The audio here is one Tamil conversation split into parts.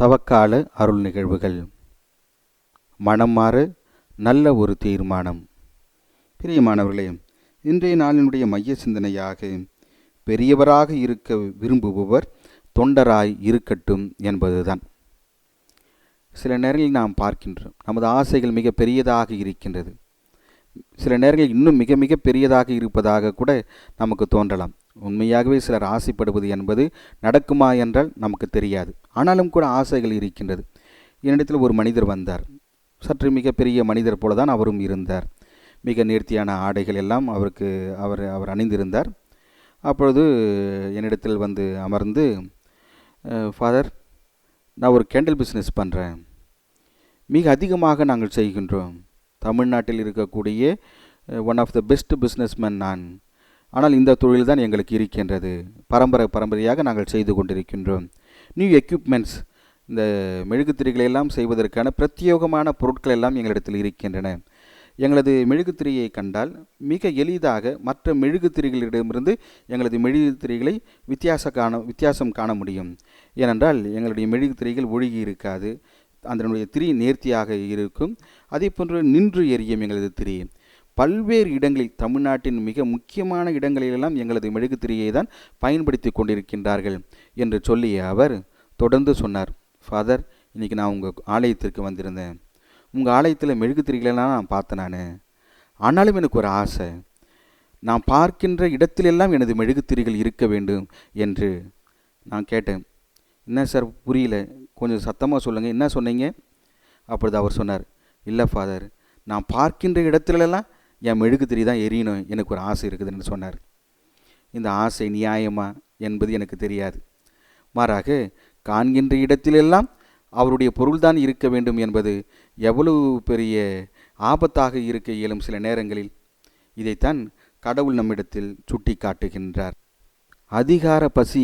தவக்கால அருள் நிகழ்வுகள். மனம் மாற நல்ல ஒரு தீர்மானம். பிரியமானவர்களே இன்றைய நாளினுடைய மைய சிந்தனையாக பெரியவராக இருக்க விரும்புபவர் தொண்டராய் இருக்கட்டும் என்பதுதான். சில நேரங்களில் நாம் பார்க்கின்றோம் நமது ஆசைகள் மிக பெரியதாக இருக்கின்றது. சில நேரங்களில் இன்னும் மிக மிக பெரியதாக இருப்பதாக கூட நமக்கு தோன்றலாம். உண்மையாகவே சிலர் ஆசைப்படுவது என்பது நடக்குமா என்றால் நமக்கு தெரியாது. ஆனாலும் கூட ஆசைகள் இருக்கின்றது. என்னிடத்தில் ஒரு மனிதர் வந்தார். சற்று மிகப்பெரிய மனிதர் போல தான் அவரும் இருந்தார். மிக நேர்த்தியான ஆடைகள் எல்லாம் அவருக்கு அவர் அவர் அணிந்திருந்தார். அப்பொழுது என்னிடத்தில் வந்து அமர்ந்து ஃபாதர் நான் ஒரு கேண்டில் பிஸ்னஸ் பண்ணுறேன் மிக அதிகமாக நாங்கள் செய்கின்றோம். தமிழ்நாட்டில் இருக்கக்கூடிய one of the best businessman நான். ஆனால் இந்த தொழில் தான் எங்களுக்கு இருக்கின்றது. பரம்பரை பரம்பரையாக நாங்கள் செய்து கொண்டிருக்கின்றோம். நியூ எக்யூப்மெண்ட்ஸ் இந்த மெழுகுத்திரைகளை எல்லாம் செய்வதற்கான பிரத்யேகமான பொருட்கள் எல்லாம் எங்களிடத்தில் இருக்கின்றன. எங்களது மெழுகுத்திரையை கண்டால் மிக எளிதாக மற்ற மெழுகுத்திரைகளிடமிருந்து எங்களது மெழுகுத்திரைகளை வித்தியாச காண வித்தியாசம் காண முடியும். ஏனென்றால் எங்களுடைய மெழுகுத்திரைகள் ஒழுகி இருக்காது. அதனுடைய திரி நேர்த்தியாக இருக்கும். அதே போன்று நின்று எரியும் எங்களது திரி. பல்வேறு இடங்களில் தமிழ்நாட்டின் மிக முக்கியமான இடங்களிலெல்லாம் எங்களது மெழுகுத்திரியை தான் பயன்படுத்தி கொண்டிருக்கின்றார்கள் என்று சொல்லிய அவர் தொடர்ந்து சொன்னார். ஃபாதர் இன்றைக்கி நான் உங்கள் ஆலயத்திற்கு வந்திருந்தேன். உங்கள் ஆலயத்தில் மெழுகுத்திரிகளெல்லாம் நான் பார்த்தேன் நான். ஆனாலும் எனக்கு ஒரு ஆசை. நான் பார்க்கின்ற இடத்திலெல்லாம் எனது மெழுகுத்திரிகள் இருக்க வேண்டும் என்று நான் கேட்டேன். என்ன சார் புரியல. கொஞ்சம் சத்தமாக சொல்லுங்கள் என்ன சொன்னீங்க? அப்பொழுது அவர் சொன்னார் இல்லை ஃபாதர் நான் பார்க்கின்ற இடத்துலலாம் என் மெழுகுத்திரி தான் எரியணும் எனக்கு ஒரு ஆசை இருக்குதுன்னு சொன்னார். இந்த ஆசை நியாயமா என்பது எனக்கு தெரியாது. மாறாக காண்கின்ற இடத்திலெல்லாம் அவருடைய பொருள்தான் இருக்க வேண்டும் என்பது எவ்வளவு பெரிய ஆபத்தாக இருக்க இயலும் சில நேரங்களில். இதைத்தான் கடவுள் நம்மிடத்தில் சுட்டி காட்டுகின்றார் அதிகார பசி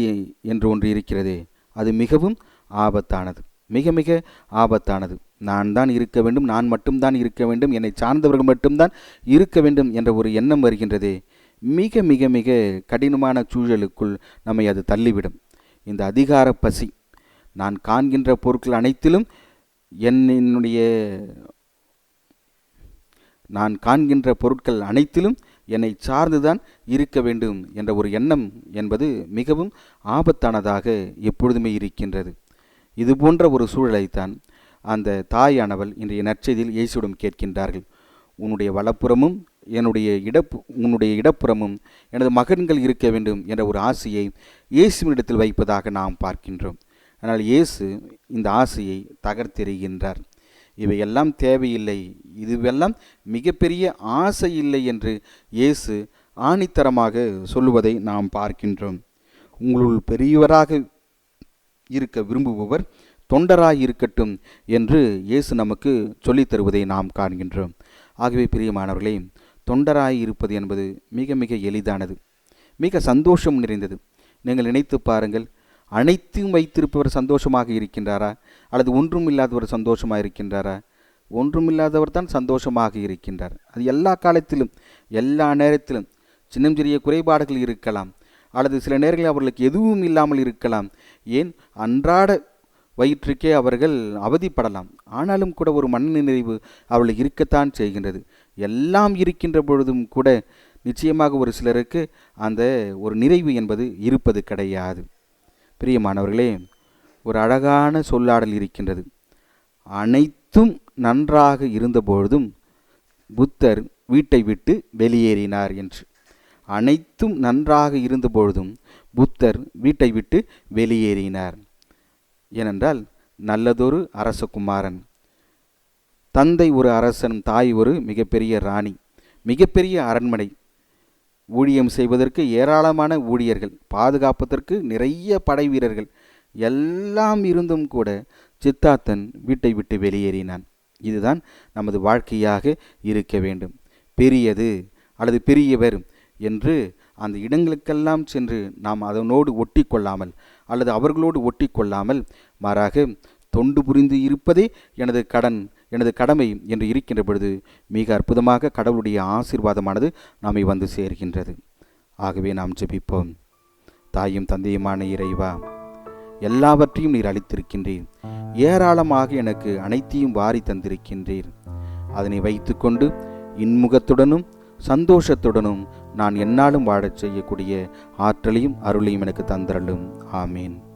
என்று ஒன்று இருக்கிறதே அது மிகவும் ஆபத்தானது மிக மிக ஆபத்தானது. நான் தான் இருக்க வேண்டும் நான் மட்டும்தான் இருக்க வேண்டும் என்னை சார்ந்தவர்கள் மட்டும்தான் இருக்க வேண்டும் என்ற ஒரு எண்ணம் வருகின்றதே. மிக மிக மிக கடினமான சூழலுக்குள் நம்மை அது தள்ளிவிடும். இந்த அதிகார பசி நான் காண்கின்ற பொருட்கள் அனைத்திலும் என்னுடைய நான் காண்கின்ற பொருட்கள் அனைத்திலும் என்னை சார்ந்துதான் இருக்க வேண்டும் என்ற ஒரு எண்ணம் என்பது மிகவும் ஆபத்தானதாக எப்பொழுதுமே இருக்கின்றது. இது போன்ற ஒரு சூழலைத்தான் அந்த தாயானவள் இன்றைய நற்செய்தியில் இயேசுவிடம் கேட்கின்றார்கள். உன்னுடைய வலப்புறமும் என்னுடைய இடப்பு உன்னுடைய இடப்புறமும் எனது மகன்கள் இருக்க வேண்டும் என்ற ஒரு ஆசையை இயேசுவினிடத்தில் வைப்பதாக நாம் பார்க்கின்றோம். ஆனால் இயேசு இந்த ஆசையை தகர்த்தெறிகின்றார். இவையெல்லாம் தேவையில்லை. இதுவெல்லாம் மிகப்பெரிய ஆசை இல்லை என்று இயேசு ஆணித்தரமாக சொல்லுவதை நாம் பார்க்கின்றோம். உங்களுள் பெரியவராக இருக்க விரும்புபவர் தொண்டராயிருக்கட்டும் என்று இயேசு நமக்கு சொல்லித் தருவதை நாம் காண்கின்றோம். ஆகவே பிரியமானவர்களே தொண்டராயிருப்பது என்பது மிக மிக எளிதானது. மிக சந்தோஷம் நிறைந்தது. நீங்கள் நினைத்து பாருங்கள் அனைத்தையும் வைத்திருப்பவர் சந்தோஷமாக இருக்கின்றாரா? அல்லது ஒன்றும் இல்லாதவர் சந்தோஷமாக இருக்கின்றாரா? ஒன்றுமில்லாதவர் தான் சந்தோஷமாக இருக்கின்றார். அது எல்லா காலத்திலும் எல்லா நேரத்திலும் சின்னம் சிறிய குறைபாடுகள் இருக்கலாம். அல்லது சில நேரங்களில் அவர்களுக்கு எதுவும் இல்லாமல் இருக்கலாம். ஏன்? அன்றாட வயிற்றுக்கே அவர்கள் அவதிப்படலாம். ஆனாலும் கூட ஒரு மன நிறைவு அவள் இருக்கத்தான் செய்கின்றது. எல்லாம் இருக்கின்ற பொழுதும் கூட நிச்சயமாக ஒரு சிலருக்கு அந்த ஒரு நிறைவு என்பது இருப்பது கிடையாது. பிரியமானவர்களே ஒரு அழகான சொல்லாடல் இருக்கின்றது. அனைத்தும் நன்றாக இருந்தபொழுதும் புத்தர் வீட்டை விட்டு வெளியேறினார் என்று. அனைத்தும் நன்றாக இருந்தபொழுதும் புத்தர் வீட்டை விட்டு வெளியேறினார். ஏனென்றால் நல்லதொரு அரசகுமாரன். தந்தை ஒரு அரசன் தாய் ஒரு மிகப்பெரிய ராணி மிகப்பெரிய அரண்மனை. ஊழியம் செய்வதற்கு ஏராளமான ஊழியர்கள் பாதுகாப்பதற்கு நிறைய படை வீரர்கள் எல்லாம் இருந்தும் கூட சித்தார்த்தன் வீட்டை விட்டு வெளியேறினான். இதுதான் நமது வாழ்க்கையாக இருக்க வேண்டும். பெரியது அல்லது பெரியவர் என்று அந்த இடங்களுக்கெல்லாம் சென்று நாம் அதனோடு ஒட்டி கொள்ளாமல் அல்லது அவர்களோடு ஒட்டி கொள்ளாமல் மாறாக தொண்டு புரிந்து இருப்பதே எனது கடன் எனது கடமை என்று இருக்கின்ற பொழுது மிக அற்புதமாக கடவுளுடைய ஆசீர்வாதமானது நம்மை வந்து சேர்கின்றது. ஆகவே நாம் ஜெபிப்போம். தாயும் தந்தையுமான இறைவா எல்லாவற்றையும் நீர் அளித்திருக்கின்றீர். ஏராளமாக எனக்கு அனைத்தையும் வாரி தந்திருக்கின்றீர். அதனை வைத்துக்கொண்டு இன்முகத்துடனும் சந்தோஷத்துடனும் நான் என்னாலும் வாழச் செய்யக்கூடிய ஆற்றலையும் அருளையும் எனக்கு தந்தரலும் ஆமேன்.